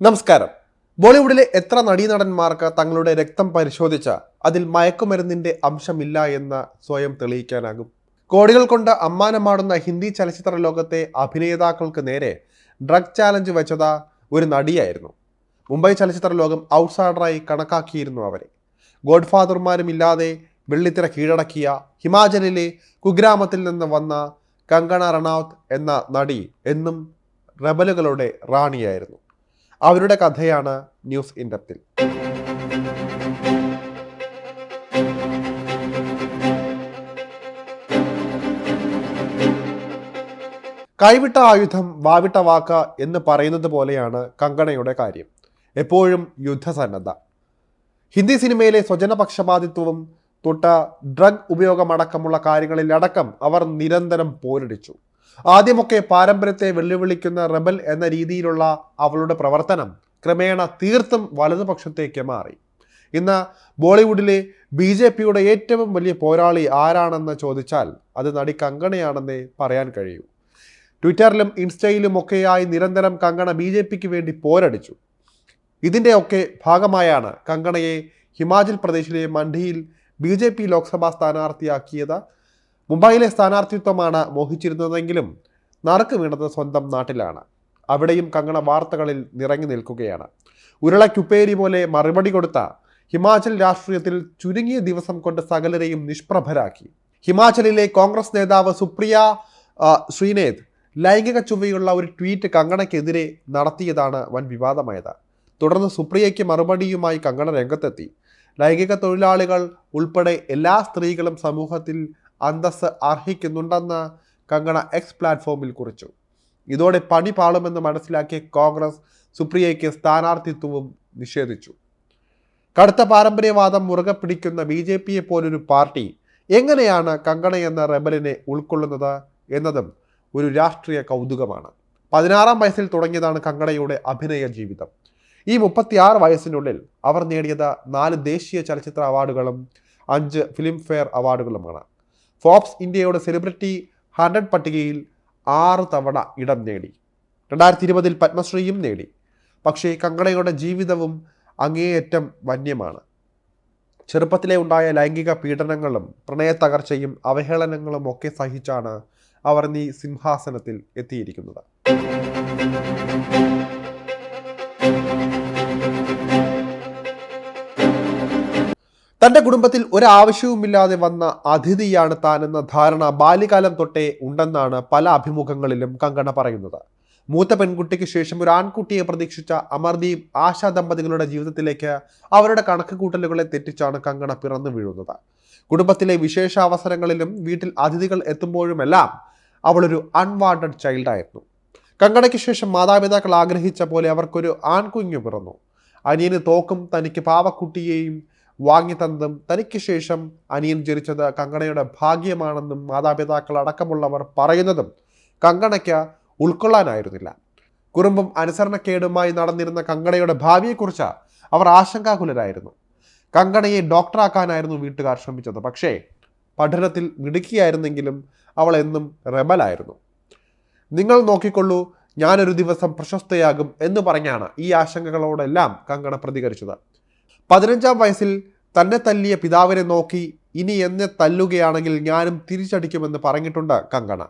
നമസ്കാരം. ബോളിവുഡിലെ എത്ര നടീനടന്മാർക്ക് തങ്ങളുടെ രക്തം പരിശോധിച്ച അതിൽ മയക്കുമരുന്നിന്റെ അംശമില്ല എന്ന് സ്വയം തെളിയിക്കാനാകും. കോടികൾ കൊണ്ട് അമ്മാനമാടുന്ന ഹിന്ദി ചലച്ചിത്ര ലോകത്തെ അഭിനേതാക്കൾക്ക് നേരെ ഡ്രഗ് ചാലഞ്ച് വെച്ചത് ഒരു നടിയായിരുന്നു. മുംബൈ ചലച്ചിത്ര ലോകം ഔട്ട്സൈഡറായി കണക്കാക്കിയിരുന്നു അവരെ. ഗോഡ്ഫാദർമാരും ഇല്ലാതെ വെള്ളിത്തിര കീഴടക്കിയ ഹിമാചലിലെ കുഗ്രാമത്തിൽ നിന്ന് വന്ന കങ്കണ റണാവത്ത് എന്ന നടി എന്നും റബലുകളുടെ റാണിയായിരുന്നു. അവരുടെ കഥയാണ് ന്യൂസ് ഇൻഡപ്തിൽ. കൈവിട്ട ആയുധം വാവിട്ട വാക്ക എന്ന് പറയുന്നത് പോലെയാണ് കങ്കണയുടെ കാര്യം. എപ്പോഴും യുദ്ധസന്നദ്ധ. ഹിന്ദി സിനിമയിലെ സ്വജനപക്ഷപാതിത്വവും തൊട്ട ഡ്രഗ് ഉപയോഗമടക്കമുള്ള കാര്യങ്ങളിലടക്കം അവർ നിരന്തരം പോരടിച്ചു. ആദ്യമൊക്കെ പാരമ്പര്യത്തെ വെല്ലുവിളിക്കുന്ന റബൽ എന്ന രീതിയിലുള്ള അവളുടെ പ്രവർത്തനം ക്രമേണ തീർത്തും വലതുപക്ഷത്തേക്ക് മാറി. ഇന്ന് ബോളിവുഡിലെ ബി ജെ പിയുടെ ഏറ്റവും വലിയ പോരാളി ആരാണെന്ന് ചോദിച്ചാൽ അത് നടി കങ്കണയാണെന്നേ പറയാൻ കഴിയൂ. ട്വിറ്ററിലും ഇൻസ്റ്റയിലുമൊക്കെയായി നിരന്തരം കങ്കണ ബി ജെ പിക്ക് വേണ്ടി പോരടിച്ചു. ഇതിന്റെയൊക്കെ ഭാഗമായാണ് കങ്കണയെ ഹിമാചൽ പ്രദേശിലെ മണ്ഡിയിൽ ബി ജെ പി ലോക്സഭാ സ്ഥാനാർത്ഥിയാക്കിയത് മുംബൈയിലെ സ്ഥാനാർത്ഥിത്വമാണ് മോഹിച്ചിരുന്നതെങ്കിലും നറുക്ക് വീണത് സ്വന്തം നാട്ടിലാണ്. അവിടെയും കങ്കണ വാർത്തകളിൽ നിറങ്ങി നിൽക്കുകയാണ്. ഉരുളക്കുപ്പേരി പോലെ മറുപടി കൊടുത്ത ഹിമാചൽ രാഷ്ട്രീയത്തിൽ ചുരുങ്ങിയ ദിവസം കൊണ്ട് സകലരെയും നിഷ്പ്രഭരാക്കി. ഹിമാചലിലെ കോൺഗ്രസ് നേതാവ് സുപ്രിയ ശ്രീനേത് ലൈംഗിക ചുവയുള്ള ഒരു ട്വീറ്റ് കങ്കണയ്ക്കെതിരെ നടത്തിയതാണ് വൻ വിവാദമായത്. തുടർന്ന് സുപ്രിയയ്ക്ക് മറുപടിയുമായി കങ്കണ രംഗത്തെത്തി. ലൈംഗിക തൊഴിലാളികൾ ഉൾപ്പെടെ എല്ലാ സ്ത്രീകളും സമൂഹത്തിൽ അന്തസ്സ് അർഹിക്കുന്നുണ്ടെന്ന് കങ്കണ എക്സ് പ്ലാറ്റ്ഫോമിൽ കുറിച്ചു. ഇതോടെ പണി പാളുമെന്ന് മനസ്സിലാക്കിയ കോൺഗ്രസ് സുപ്രിയയ്ക്ക് സ്ഥാനാർത്ഥിത്വവും നിഷേധിച്ചു. കടുത്ത പാരമ്പര്യവാദം മുറുകെ പിടിക്കുന്ന ബി ജെ പിയെ പോലൊരു പാർട്ടി എങ്ങനെയാണ് കങ്കണ എന്ന റെബലിനെ ഉൾക്കൊള്ളുന്നത് എന്നതും ഒരു രാഷ്ട്രീയ കൗതുകമാണ്. പതിനാറാം വയസ്സിൽ തുടങ്ങിയതാണ് കങ്കണയുടെ അഭിനയ ജീവിതം. ഈ മുപ്പത്തിയാറ് വയസ്സിനുള്ളിൽ അവർ നേടിയത് നാല് ദേശീയ ചലച്ചിത്ര അവാർഡുകളും അഞ്ച് ഫിലിം ഫെയർ അവാർഡുകളുമാണ്. ഫോബ്സ് ഇന്ത്യയുടെ സെലിബ്രിറ്റി ഹൺഡ്രഡ് പട്ടികയിൽ ആറ് തവണ ഇടം നേടി. രണ്ടായിരത്തി ഇരുപതിൽ പത്മശ്രീയും നേടി. പക്ഷേ കങ്കണയുടെ ജീവിതവും അങ്ങേയറ്റം വന്യമാണ്. ചെറുപ്പത്തിലെ ഉണ്ടായ ലൈംഗിക പീഡനങ്ങളും പ്രണയ പ്രണയത്തകർച്ചയും അവഹേളനങ്ങളും ഒക്കെ സഹിച്ചാണ് അവർ നീ സിംഹാസനത്തിൽ എത്തിയിരിക്കുന്നത്. തന്റെ കുടുംബത്തിൽ ഒരാവശ്യവുമില്ലാതെ വന്ന അതിഥിയാണ് താനെന്ന ധാരണ ബാല്യകാലം തൊട്ടേ ഉണ്ടെന്നാണ് പല അഭിമുഖങ്ങളിലും കങ്കണ പറയുന്നത്. മൂത്ത പെൺകുട്ടിക്ക് ശേഷം ഒരു ആൺകുട്ടിയെ പ്രതീക്ഷിച്ച അമർദീപ് ആശാ ദമ്പതികളുടെ ജീവിതത്തിലേക്ക് അവരുടെ കണക്കുകൂട്ടലുകളെ തെറ്റിച്ചാണ് കങ്കണ പിറന്നു വീഴുന്നത്. കുടുംബത്തിലെ വിശേഷാവസരങ്ങളിലും വീട്ടിൽ അതിഥികൾ എത്തുമ്പോഴുമെല്ലാം അവളൊരു അൺവാണ്ടഡ് ചൈൽഡായിരുന്നു കങ്കണയ്ക്ക് ശേഷം മാതാപിതാക്കൾ ആഗ്രഹിച്ച പോലെ അവർക്കൊരു ആൺകുഞ്ഞു പിറന്നു. അനിയന് തോക്കും തനിക്ക് പാവക്കുട്ടിയെയും വാങ്ങിത്തന്നതും തനിക്ക് ശേഷം അനിയൻ ജനിച്ചത് കങ്കണയുടെ ഭാഗ്യമാണെന്നും മാതാപിതാക്കൾ അടക്കമുള്ളവർ പറയുന്നതും കങ്കണയ്ക്ക് ഉൾക്കൊള്ളാനായിരുന്നില്ല. കുറുമ്പും അനുസരണക്കേടുമായി നടന്നിരുന്ന കങ്കണയുടെ ഭാവിയെക്കുറിച്ച് അവർ ആശങ്കാകുലരായിരുന്നു. കങ്കണയെ ഡോക്ടറാക്കാനായിരുന്നു വീട്ടുകാർ ശ്രമിച്ചത്. പക്ഷേ പഠനത്തിൽ മിടുക്കിയായിരുന്നെങ്കിലും അവൾ എന്നും റെബലായിരുന്നു. നിങ്ങൾ നോക്കിക്കൊള്ളൂ ഞാനൊരു ദിവസം പ്രശസ്തയാകും എന്ന് പറഞ്ഞാണ് ഈ ആശങ്കകളോടെല്ലാം കങ്കണ പ്രതികരിച്ചത്. പതിനഞ്ചാം വയസ്സിൽ തന്നെ തല്ലിയ പിതാവിനെ നോക്കി ഇനി എന്നെ തല്ലുകയാണെങ്കിൽ ഞാനും തിരിച്ചടിക്കുമെന്ന് പറഞ്ഞിട്ടുണ്ട് കങ്കണ.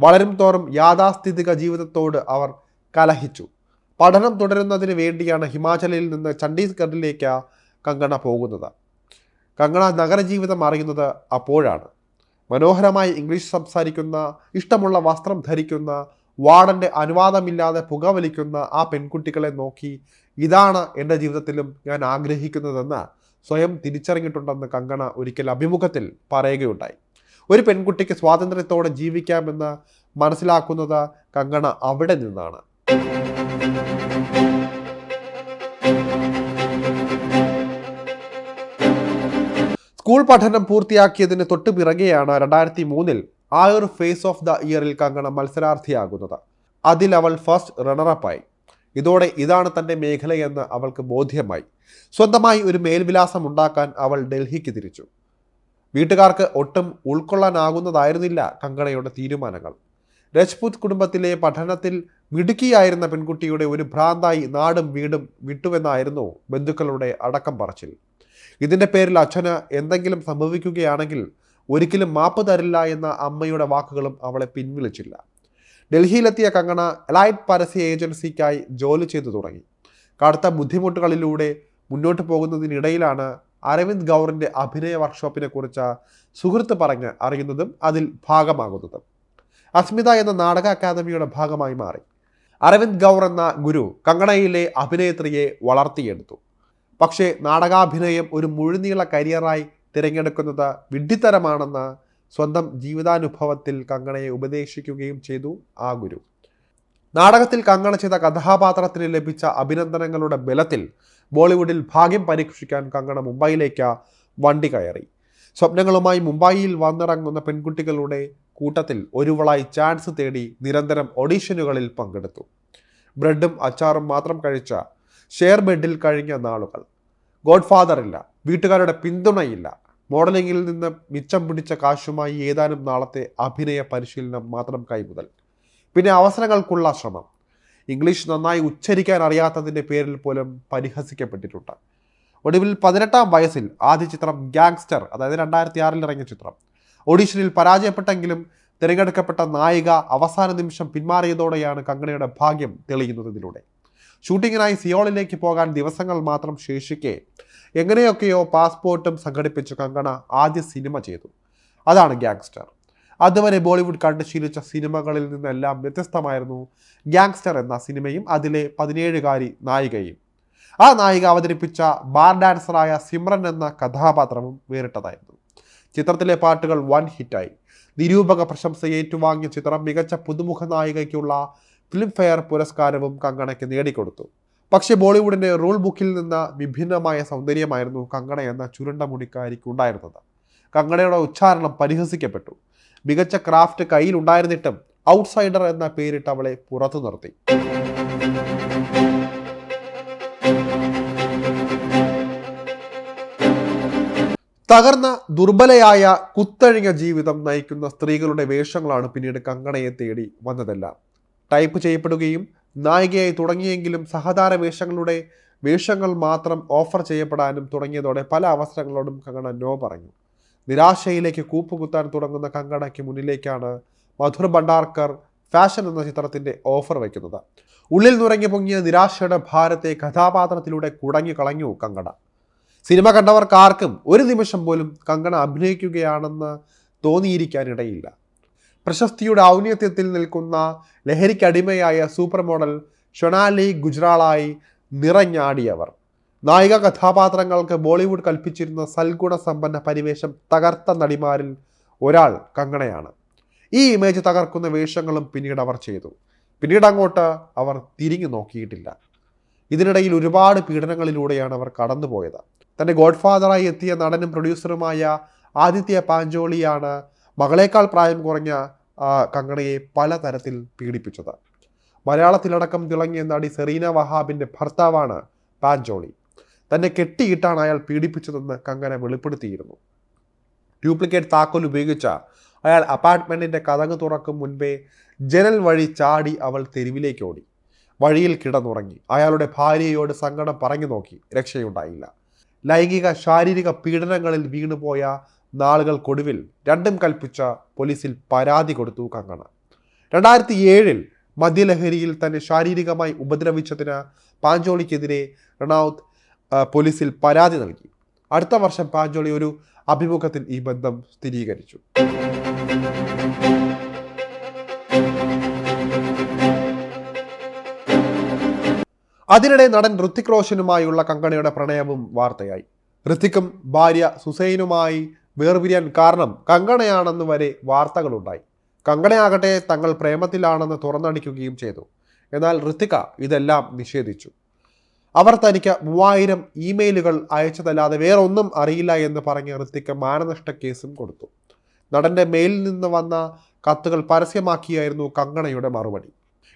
വളരും തോറും യാഥാസ്ഥിതിക ജീവിതത്തോട് അവർ കലഹിച്ചു. പഠനം തുടരുന്നതിന് വേണ്ടിയാണ് ഹിമാചലിൽ നിന്ന് ചണ്ഡീസ്ഗഡിലേക്ക് കങ്കണ പോകുന്നത്. കങ്കണ നഗരജീവിതം അറിയുന്നത് അപ്പോഴാണ്. മനോഹരമായി ഇംഗ്ലീഷ് സംസാരിക്കുന്ന ഇഷ്ടമുള്ള വസ്ത്രം ധരിക്കുന്ന വാർഡന്റെ അനുവാദമില്ലാതെ പുകവലിക്കുന്ന ആ പെൺകുട്ടികളെ നോക്കി ഇതാണ് എന്റെ ജീവിതത്തിലും ഞാൻ ആഗ്രഹിക്കുന്നതെന്ന് സ്വയം തിരിച്ചറിഞ്ഞിട്ടുണ്ടെന്ന് കങ്കണ ഒരിക്കൽ അഭിമുഖത്തിൽ പറയുകയുണ്ടായി. ഒരു പെൺകുട്ടിക്ക് സ്വാതന്ത്ര്യത്തോടെ ജീവിക്കാമെന്ന് മനസ്സിലാക്കുന്നത് കങ്കണ അവിടെ നിന്നാണ്. സ്കൂൾ പഠനം പൂർത്തിയാക്കിയതിന് തൊട്ടു പിറകെയാണ് രണ്ടായിരത്തി മൂന്നിൽ ആ ഒരു ഫേസ് ഓഫ് ദ ഇയറിൽ കങ്കണ മത്സരാർത്ഥിയാകുന്നത്. അതിൽ അവൾ ഫസ്റ്റ് റണ്ണറപ്പായി ഇതോടെ ഇതാണ് തന്റെ മേഖലയെന്ന് അവൾക്ക് ബോധ്യമായി. സ്വന്തമായി ഒരു മേൽവിലാസം ഉണ്ടാക്കാൻ അവൾ ഡൽഹിക്ക് തിരിച്ചു. വീട്ടുകാർക്ക് ഒട്ടും ഉൾക്കൊള്ളാനാകുന്നതായിരുന്നില്ല കങ്കണയുടെ തീരുമാനങ്ങൾ. രജ്പുത് കുടുംബത്തിലെ പഠനത്തിൽ മിടുക്കിയായിരുന്ന പെൺകുട്ടിയുടെ ഒരു ഭ്രാന്തായി നാടും വീടും വിട്ടുവെന്നായിരുന്നു ബന്ധുക്കളുടെ അടക്കം പറച്ചിൽ. ഇതിന്റെ പേരിൽ അച്ഛന് എന്തെങ്കിലും സംഭവിക്കുകയാണെങ്കിൽ ഒരിക്കലും മാപ്പ് തരില്ല എന്ന അമ്മയുടെ വാക്കുകളും അവളെ പിൻവലിച്ചില്ല ഡൽഹിയിലെത്തിയ കങ്കണ എലൈറ്റ് പരസ്യ ഏജൻസിക്കായി ജോലി ചെയ്തു തുടങ്ങി. കടുത്ത ബുദ്ധിമുട്ടുകളിലൂടെ മുന്നോട്ട് പോകുന്നതിനിടയിലാണ് അരവിന്ദ് ഗൗറിന്റെ അഭിനയ വർക്ക്ഷോപ്പിനെ കുറിച്ച് സുഹൃത്ത് പറഞ്ഞ് അറിയുന്നതും അതിൽ ഭാഗമാകുന്നതും. അസ്മിത എന്ന നാടക അക്കാദമിയുടെ ഭാഗമായി മാറി. അരവിന്ദ് ഗൗർ എന്ന ഗുരു കങ്കണയിലെ അഭിനേത്രിയെ വളർത്തിയെടുത്തു. പക്ഷേ നാടകാഭിനയം ഒരു മുഴുനീള കരിയറായി തിരഞ്ഞെടുക്കുന്നത് വിഡ്ഢിത്തരമാണെന്ന് സ്വന്തം ജീവിതാനുഭവത്തിൽ കങ്കണയെ ഉപദേശിക്കുകയും ചെയ്തു ആ ഗുരു. നാടകത്തിൽ കങ്കണ ചെയ്ത കഥാപാത്രത്തിന് ലഭിച്ച അഭിനന്ദനങ്ങളുടെ ബലത്തിൽ ബോളിവുഡിൽ ഭാഗ്യം പരീക്ഷിക്കാൻ കങ്കണ മുംബൈയിലേക്ക് വണ്ടി കയറി. സ്വപ്നങ്ങളുമായി മുംബൈയിൽ വന്നിറങ്ങുന്ന പെൺകുട്ടികളുടെ കൂട്ടത്തിൽ ഒരുവളായി ചാൻസ് തേടി നിരന്തരം ഓഡീഷനുകളിൽ പങ്കെടുത്തു. ബ്രെഡും അച്ചാറും മാത്രം കഴിച്ച ഷെയർ ബെഡിൽ കഴിഞ്ഞ നാളുകൾ. ഗോഡ്ഫാദർ ഇല്ല വീട്ടുകാരുടെ പിന്തുണയില്ല മോഡലിംഗിൽ നിന്ന് മിച്ചം പിടിച്ച കാശുമായി ഏതാനും നാളത്തെ അഭിനയ പരിശീലനം മാത്രം കൈമുതൽ. പിന്നെ അവസരങ്ങൾക്കുള്ള ശ്രമം. ഇംഗ്ലീഷ് നന്നായി ഉച്ചരിക്കാൻ അറിയാത്തതിന്റെ പേരിൽ പോലും പരിഹസിക്കപ്പെട്ടിട്ടുണ്ട്. ഒടുവിൽ പതിനെട്ടാം വയസ്സിൽ ആദ്യ ചിത്രം ഗാങ്സ്റ്റർ അതായത് രണ്ടായിരത്തി ആറിൽ ഇറങ്ങിയ ചിത്രം. ഓഡീഷനിൽ പരാജയപ്പെട്ടെങ്കിലും തിരഞ്ഞെടുക്കപ്പെട്ട നായിക അവസാന നിമിഷം പിന്മാറിയതോടെയാണ് കങ്കണയുടെ ഭാഗ്യം തെളിയുന്നത് ഇതിലൂടെ. ഷൂട്ടിങ്ങിനായി സിയോളിലേക്ക് പോകാൻ ദിവസങ്ങൾ മാത്രം ശേഷിക്കെ എങ്ങനെയൊക്കെയോ പാസ്പോർട്ടും സംഘടിപ്പിച്ച് കങ്കണ ആദ്യ സിനിമ ചെയ്തു. അതാണ് ഗ്യാങ്സ്റ്റർ. അതുവരെ ബോളിവുഡ് കണ്ട് ശീലിച്ച സിനിമകളിൽ നിന്നെല്ലാം വ്യത്യസ്തമായിരുന്നു ഗ്യാങ്സ്റ്റർ എന്ന സിനിമയും അതിലെ പതിനേഴുകാരി നായികയും. ആ നായിക അവതരിപ്പിച്ച ബാർ ഡാൻസറായ സിമ്രൻ എന്ന കഥാപാത്രവും വേറിട്ടതായിരുന്നു. ചിത്രത്തിലെ പാട്ടുകൾ വൺ ഹിറ്റായി. നിരൂപക പ്രശംസ ഏറ്റുവാങ്ങിയ ചിത്രം മികച്ച പുതുമുഖ നായികയ്ക്കുള്ള ഫിലിംഫെയർ പുരസ്കാരവും കങ്കണയ്ക്ക് നേടിക്കൊടുത്തു. പക്ഷേ ബോളിവുഡിന്റെ റൂൾ ബുക്കിൽ നിന്ന് വിഭിന്നമായ സൗന്ദര്യമായിരുന്നു കങ്കണ എന്ന ചുരുണ്ട മുടിക്കാരിക്ക് ഉണ്ടായിരുന്നത്. കങ്കണയുടെ ഉച്ചാരണം പരിഹസിക്കപ്പെട്ടു. മികച്ച ക്രാഫ്റ്റ് കയ്യിലുണ്ടായിരുന്നിട്ടും ഔട്ട്സൈഡർ എന്ന പേരിട്ട് അവളെ പുറത്തു നിർത്തി. തകർന്ന ദുർബലയായ കുത്തഴിഞ്ഞ ജീവിതം നയിക്കുന്ന സ്ത്രീകളുടെ വേഷങ്ങളാണ് പിന്നീട് കങ്കണയെ തേടി വന്നതെല്ലാം. ടൈപ്പ് ചെയ്യപ്പെടുകയും നായികയായി തുടങ്ങിയെങ്കിലും സഹതാര വേഷങ്ങളുടെ വേഷങ്ങൾ മാത്രം ഓഫർ ചെയ്യപ്പെടാനും തുടങ്ങിയതോടെ പല അവസരങ്ങളോടും കങ്കണ നോ പറഞ്ഞു. നിരാശയിലേക്ക് കൂപ്പുകുത്താൻ തുടങ്ങുന്ന കങ്കണയ്ക്ക് മുന്നിലേക്കാണ് മധുർ ഭണ്ഡാർക്കർ ഫാഷൻ എന്ന ചിത്രത്തിന്റെ ഓഫർ വയ്ക്കുന്നത്. ഉള്ളിൽ നുറങ്ങി പൊങ്ങിയ നിരാശയുടെ ഭാരത്തെ കഥാപാത്രത്തിലൂടെ കുടങ്ങി കളഞ്ഞു കങ്കണ. സിനിമ കണ്ടവർക്ക് ആർക്കും ഒരു നിമിഷം പോലും കങ്കണ അഭിനയിക്കുകയാണെന്ന് തോന്നിയിരിക്കാനിടയില്ല. പ്രശസ്തിയുടെ ഔന്നത്യത്തിൽ നിൽക്കുന്ന ലഹരിക്കടിമയായ സൂപ്പർ മോഡൽ ഷൊണാലി ഗുജ്റാളായി നിറഞ്ഞാടിയവർ. നായിക കഥാപാത്രങ്ങൾക്ക് ബോളിവുഡ് കൽപ്പിച്ചിരുന്ന സൽഗുണ സമ്പന്ന പരിവേഷം തകർത്ത നടിമാരിൽ ഒരാൾ കങ്കണയാണ്. ഈ ഇമേജ് തകർക്കുന്ന വേഷങ്ങളും പിന്നീട് അവർ ചെയ്തു. പിന്നീട് അങ്ങോട്ട് അവർ തിരിഞ്ഞു നോക്കിയിട്ടില്ല. ഇതിനിടയിൽ ഒരുപാട് പീഡനങ്ങളിലൂടെയാണ് അവർ കടന്നുപോയത്. തന്റെ ഗോഡ്ഫാദറായി എത്തിയ നടനും പ്രൊഡ്യൂസറുമായ ആദിത്യ പാഞ്ചോളിയാണ് മകളേക്കാൾ പ്രായം കുറഞ്ഞ കങ്കണയെ പലതരത്തിൽ പീഡിപ്പിച്ചത്. മലയാളത്തിലടക്കം തിളങ്ങിയ നടി സെറീന വഹാബിന്റെ ഭർത്താവാണ് പാഞ്ചോളി. തന്നെ കെട്ടിയിട്ടാണ് അയാൾ പീഡിപ്പിച്ചതെന്ന് കങ്കന വെളിപ്പെടുത്തിയിരുന്നു. ഡ്യൂപ്ലിക്കേറ്റ് താക്കോൽ ഉപയോഗിച്ച അയാൾ അപ്പാർട്ട്മെന്റിന്റെ കഥക് തുറക്കും മുൻപേ ജനൽ വഴി ചാടി അവൾ തെരുവിലേക്ക് ഓടി. വഴിയിൽ കിടന്നുറങ്ങി. അയാളുടെ ഭാര്യയോട് സങ്കടം പറഞ്ഞു നോക്കി. രക്ഷയുണ്ടായില്ല. ലൈംഗിക ശാരീരിക പീഡനങ്ങളിൽ വീണുപോയ നാളുകൾക്കൊടുവിൽ രണ്ടും കൽപ്പിച്ച പോലീസിൽ പരാതി കൊടുത്തു കങ്കണ. രണ്ടായിരത്തി ഏഴിൽ മദ്യലഹരിയിൽ തന്നെ ശാരീരികമായി ഉപദ്രവിച്ചതിന് പാഞ്ചോളിക്കെതിരെ റണൌത്ത് പോലീസിൽ പരാതി നൽകി. അടുത്ത വർഷം പാഞ്ചോളി ഒരു അഭിമുഖത്തിൽ ഈ ബന്ധം സ്ഥിരീകരിച്ചു. അതിനിടെ നടൻ ഋത്തിക് റോഷനുമായുള്ള കങ്കണയുടെ പ്രണയവും വാർത്തയായി. ഋത്തിക്കും ഭാര്യ സുസൈനുമായി വേർപിരിയാൻ കാരണം കങ്കണയാണെന്ന് വരെ വാർത്തകളുണ്ടായി. കങ്കണയാകട്ടെ തങ്ങൾ പ്രേമത്തിലാണെന്ന് തുറന്നടിക്കുകയും ചെയ്തു. എന്നാൽ ഋത്തിക ഇതെല്ലാം നിഷേധിച്ചു. അവർ തനിക്ക് മൂവായിരം ഇമെയിലുകൾ അയച്ചതല്ലാതെ വേറൊന്നും അറിയില്ല എന്ന് പറഞ്ഞ് ഋത്തിക്ക് മാനനഷ്ട കേസും കൊടുത്തു. നടന്റെ മെയിലിൽ നിന്ന് വന്ന കത്തുകൾ പരസ്യമാക്കിയായിരുന്നു കങ്കണയുടെ മറുപടി.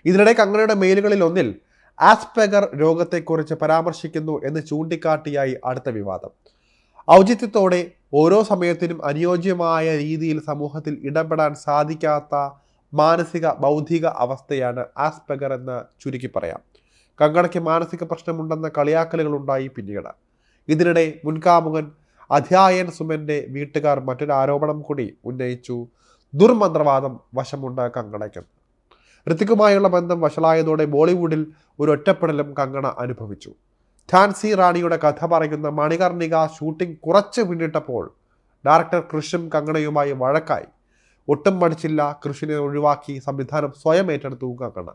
ഇതിനിടെ കങ്കണയുടെ മെയിലുകളിൽ ഒന്നിൽ ആസ്പെഗർ രോഗത്തെക്കുറിച്ച് പരാമർശിക്കുന്നു എന്ന് ചൂണ്ടിക്കാട്ടിയായി അടുത്ത വിവാദം. ഔചിത്യത്തോടെ ഓരോ സമയത്തിനും അനുയോജ്യമായ രീതിയിൽ സമൂഹത്തിൽ ഇടപെടാൻ സാധിക്കാത്ത മാനസിക ബൗദ്ധിക അവസ്ഥയാണ് ആസ്പെഗർ എന്ന് ചുരുക്കി പറയാം. കങ്കണയ്ക്ക് മാനസിക പ്രശ്നമുണ്ടെന്ന കളിയാക്കലുകളുണ്ടായി പിന്നീട്. ഇതിനിടെ മുൻകാമുകൻ അധ്യായൻ സുമന്റെ വീട്ടുകാർ മറ്റൊരു ആരോപണം കൂടി ഉന്നയിച്ചു. ദുർമന്ത്രവാദം വശമുണ്ട് കങ്കണയ്ക്ക്. ഋത്തിക്കുമായുള്ള ബന്ധം വഷളായതോടെ ബോളിവുഡിൽ ഒരു ഒറ്റപ്പെടലും കങ്കണ അനുഭവിച്ചു. ഝാൻസി റാണിയുടെ കഥ പറയുന്ന മണികർണിക ഷൂട്ടിംഗ് കുറച്ച് പിന്നിട്ടപ്പോൾ ഡയറക്ടർ കൃഷും കങ്കണയുമായി വഴക്കായി. ഒട്ടും മടിച്ചില്ല കൃഷിനെ ഒഴിവാക്കി സംവിധാനം സ്വയം ഏറ്റെടുത്തു കങ്കണ.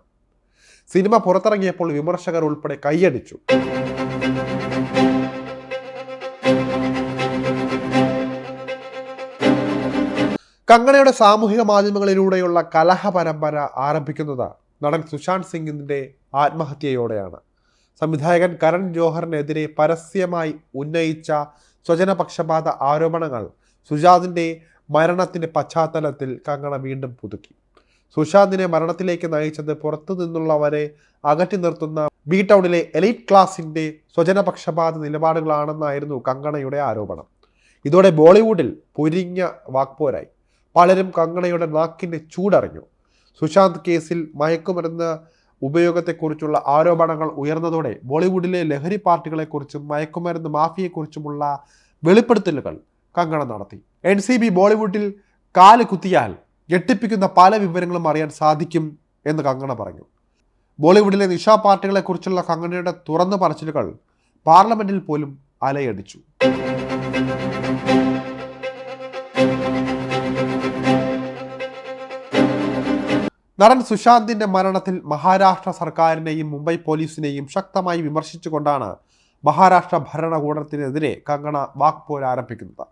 സിനിമ പുറത്തിറങ്ങിയപ്പോൾ വിമർശകർ ഉൾപ്പെടെ കൈയടിച്ചു. കങ്കണയുടെ സാമൂഹിക മാധ്യമങ്ങളിലൂടെയുള്ള കലഹ പരമ്പര ആരംഭിക്കുന്നത് നടൻ സുശാന്ത് സിംഗിന്റെ ആത്മഹത്യയോടെയാണ്. സംവിധായകൻ കരൺ ജോഹറിനെതിരെ പരസ്യമായി ഉന്നയിച്ച സ്വജനപക്ഷപാത ആരോപണങ്ങൾ സുജാതിന്റെ മരണത്തിന്റെ പശ്ചാത്തലത്തിൽ കങ്കണ വീണ്ടും പുതുക്കി. സുശാന്തിനെ മരണത്തിലേക്ക് നയിച്ചത് പുറത്തു നിന്നുള്ളവരെ അകറ്റി നിർത്തുന്ന ബി ടൗണിലെ എലൈറ്റ് ക്ലാസിന്റെ സ്വജനപക്ഷപാത നിലപാടുകളാണെന്നായിരുന്നു കങ്കണയുടെ ആരോപണം. ഇതോടെ ബോളിവുഡിൽ പൊരിഞ്ഞ വാക്പോരായി. പലരും കങ്കണയുടെ നാക്കിന്റെ ചൂടറിഞ്ഞു. സുശാന്ത് കേസിൽ മയക്കുമരുന്ന് ഉപയോഗത്തെക്കുറിച്ചുള്ള ആരോപണങ്ങൾ ഉയർന്നതോടെ ബോളിവുഡിലെ ലഹരി പാർട്ടികളെക്കുറിച്ചും മയക്കുമരുന്ന് മാഫിയെക്കുറിച്ചുമുള്ള വെളിപ്പെടുത്തലുകൾ കങ്കണ നടത്തി. എൻ സി ബി ബോളിവുഡിൽ കാൽ കുത്തിയാൽ ഞെട്ടിപ്പിക്കുന്ന പല വിവരങ്ങളും അറിയാൻ സാധിക്കും എന്ന് കങ്കണ പറഞ്ഞു. ബോളിവുഡിലെ നിഷാ പാർട്ടികളെക്കുറിച്ചുള്ള കങ്കണയുടെ തുറന്നു പറച്ചിലുകൾ പാർലമെന്റിൽ പോലും അലയടിച്ചു. നടൻ സുശാന്തിന്റെ മരണത്തിൽ മഹാരാഷ്ട്ര സർക്കാരിനെയും മുംബൈ പോലീസിനെയും ശക്തമായി വിമർശിച്ചുകൊണ്ടാണ് മഹാരാഷ്ട്ര ഭരണകൂടത്തിനെതിരെ കങ്കണ വാക്പോര് ആരംഭിക്കുന്നത്.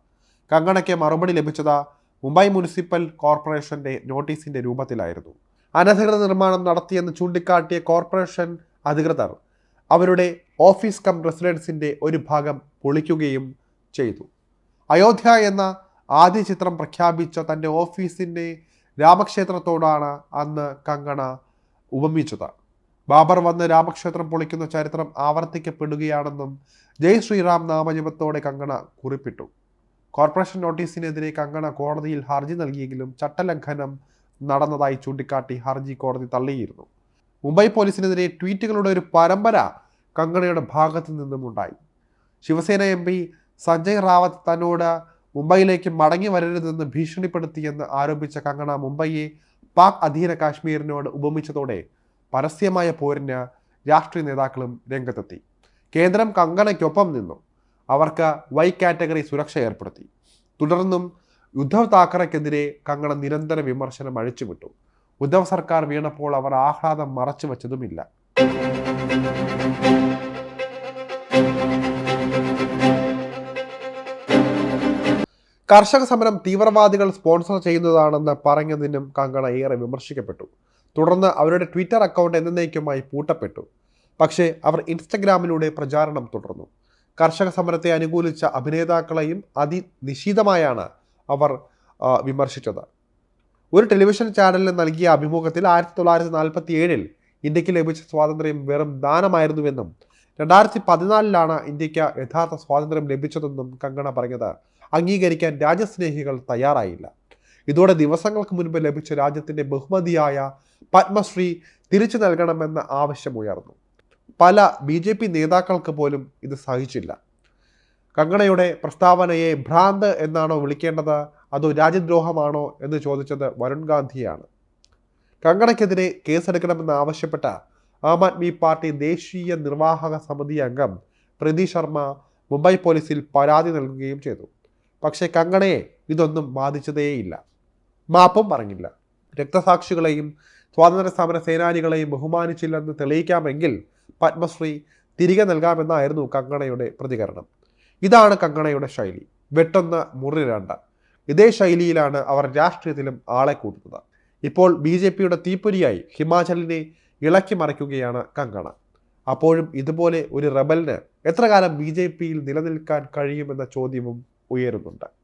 കങ്കണയ്ക്ക് മറുപടി ലഭിച്ചത് മുംബൈ മുനിസിപ്പൽ കോർപ്പറേഷന്റെ നോട്ടീസിന്റെ രൂപത്തിലായിരുന്നു. അനധികൃത നിർമ്മാണം നടത്തിയെന്ന് ചൂണ്ടിക്കാട്ടിയ കോർപ്പറേഷൻ അധികൃതർ അവരുടെ ഓഫീസ് കം റെസിഡൻസിന്റെ ഒരു ഭാഗം പൊളിക്കുകയും ചെയ്തു. അയോധ്യ എന്ന ആദ്യ ചിത്രം പ്രഖ്യാപിച്ച തന്റെ ഓഫീസിന്റെ രാമക്ഷേത്രത്തോടാണ് അന്ന് കങ്കണ ഉപമിച്ചത്. ബാബർ വന്ന് രാമക്ഷേത്രം പൊളിക്കുന്ന ചരിത്രം ആവർത്തിക്കപ്പെടുകയാണെന്നും ജയ് ശ്രീറാം നാമജപത്തോടെ കങ്കണ കുറിപ്പിട്ടു. കോർപ്പറേഷൻ നോട്ടീസിനെതിരെ കങ്കണ കോടതിയിൽ ഹർജി നൽകിയെങ്കിലും ചട്ടലംഘനം നടന്നതായി ചൂണ്ടിക്കാട്ടി ഹർജി കോടതി തള്ളിയിരുന്നു. മുംബൈ പോലീസിനെതിരെ ട്വീറ്റുകളുടെ ഒരു പരമ്പര കങ്കണയുടെ ഭാഗത്തു നിന്നും ഉണ്ടായി ശിവസേന എം സഞ്ജയ് റാവത്ത് തന്നോട് മുംബൈയിലേക്ക് മടങ്ങി വരരുതെന്ന് ഭീഷണിപ്പെടുത്തിയെന്ന് ആരോപിച്ച കങ്കണ മുംബൈയെ പാക് അധീന കാശ്മീരിനോട് ഉപമിച്ചതോടെ പരസ്യമായ പോരിന് രാഷ്ട്രീയ നേതാക്കളും രംഗത്തെത്തി. കേന്ദ്രം കങ്കണയ്ക്കൊപ്പം നിന്നു. അവർക്ക് വൈ കാറ്റഗറി സുരക്ഷ ഏർപ്പെടുത്തി. തുടർന്നും ഉദ്ധവ് താക്കറയ്ക്കെതിരെ കങ്കണ നിരന്തര വിമർശനം അഴിച്ചുവിട്ടു. ഉദ്ധവ് സർക്കാർ വീണപ്പോൾ അവർ ആഹ്ലാദം മറച്ചു വച്ചതുമില്ല കർഷക സമരം തീവ്രവാദികൾ സ്പോൺസർ ചെയ്യുന്നതാണെന്ന് പറഞ്ഞതിനും കങ്കണ ഏറെ വിമർശിക്കപ്പെട്ടു. തുടർന്ന് അവരുടെ ട്വിറ്റർ അക്കൗണ്ട് എന്നേക്കുമായി പൂട്ടപ്പെട്ടു. പക്ഷേ അവർ ഇൻസ്റ്റഗ്രാമിലൂടെ പ്രചാരണം തുടർന്നു. കർഷക സമരത്തെ അനുകൂലിച്ച അഭിനേതാക്കളെയും അതിനിശീതമായാണ് അവർ വിമർശിച്ചത്. ഒരു ടെലിവിഷൻ ചാനലിന് നൽകിയ അഭിമുഖത്തിൽ ആയിരത്തി തൊള്ളായിരത്തി നാൽപ്പത്തി ഏഴിൽ ഇന്ത്യയ്ക്ക് ലഭിച്ച സ്വാതന്ത്ര്യം വെറും ദാനമായിരുന്നുവെന്നും രണ്ടായിരത്തി പതിനാലിലാണ് ഇന്ത്യയ്ക്ക് യഥാർത്ഥ സ്വാതന്ത്ര്യം ലഭിച്ചതെന്നും കങ്കണ പറഞ്ഞത് അംഗീകരിക്കാൻ രാജ്യസ്നേഹികൾ തയ്യാറായില്ല. ഇതോടെ ദിവസങ്ങൾക്ക് മുൻപ് ലഭിച്ച രാജ്യത്തിന്റെ ബഹുമതിയായ പത്മശ്രീ തിരിച്ചു നൽകണമെന്ന ആവശ്യമുയർന്നു പല ബി ജെ പി നേതാക്കൾക്ക് പോലും ഇത് സഹിച്ചില്ല. കങ്കണയുടെ പ്രസ്താവനയെ ഭ്രാന്ത് എന്നാണോ വിളിക്കേണ്ടത്? അതോ രാജ്യദ്രോഹമാണോ എന്ന് ചോദിച്ചത് വരുൺ ഗാന്ധിയാണ്. കങ്കണയ്ക്കെതിരെ കേസെടുക്കണമെന്ന് ആവശ്യപ്പെട്ട ആം ആദ്മി പാർട്ടി ദേശീയ നിർവാഹക സമിതി അംഗം പ്രീതി ശർമ്മ മുംബൈ പോലീസിൽ പരാതി നൽകുകയും ചെയ്തു. പക്ഷേ കങ്കണയെ ഇതൊന്നും ബാധിച്ചതേയില്ല. മാപ്പും പറഞ്ഞില്ല. രക്തസാക്ഷികളെയും സ്വാതന്ത്ര്യ സമര സേനാനികളെയും ബഹുമാനിച്ചില്ലെന്ന് തെളിയിക്കാമെങ്കിൽ പത്മശ്രീ തിരികെ നൽകാമെന്നായിരുന്നു കങ്കണയുടെ പ്രതികരണം. ഇതാണ് കങ്കണയുടെ ശൈലി. വെട്ടൊന്ന് മുറി രണ്ട് ഇതേ ശൈലിയിലാണ് അവർ രാഷ്ട്രീയത്തിലും ആളെ കൂട്ടുന്നത്. ഇപ്പോൾ ബി ജെ പിയുടെ തീപ്പൊരിയായി ഹിമാചലിനെ ഇളക്കി മറിക്കുകയാണ് കങ്കണ. അപ്പോഴും ഇതുപോലെ ഒരു റബലിന് എത്ര കാലം ബി ജെ പിയിൽ നിലനിൽക്കാൻ കഴിയുമെന്ന ചോദ്യവും உயர்வுண்டான்